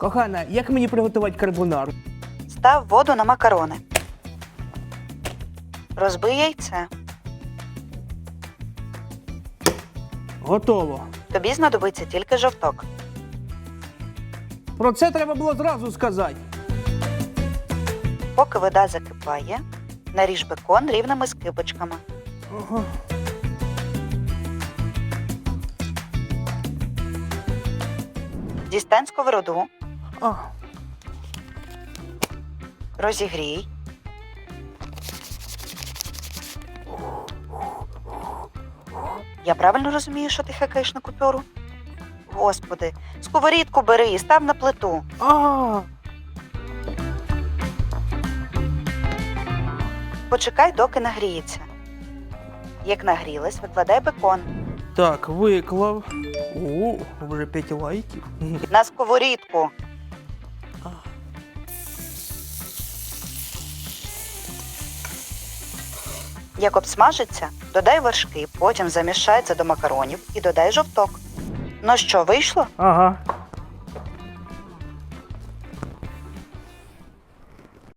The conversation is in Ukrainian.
Кохана, як мені приготувати карбонару? Став воду на макарони. Розбий яйце. Готово. Тобі знадобиться тільки жовток. Про це треба було зразу сказати. Поки вода закипає, наріж бекон рівними скибочками. Ага. Дістань сковороду, А, розігрій. Я правильно розумію, що ти хекаєш на купюру? Господи, сковорідку бери і став на плиту. а, Почекай, доки нагріється. Як нагрілась, викладай бекон так, виклав. О, вже 5 лайків. на сковорідку. Як обсмажиться, додай вершки, потім замішай це до макаронів і додай жовток. Ну що, вийшло? Ага.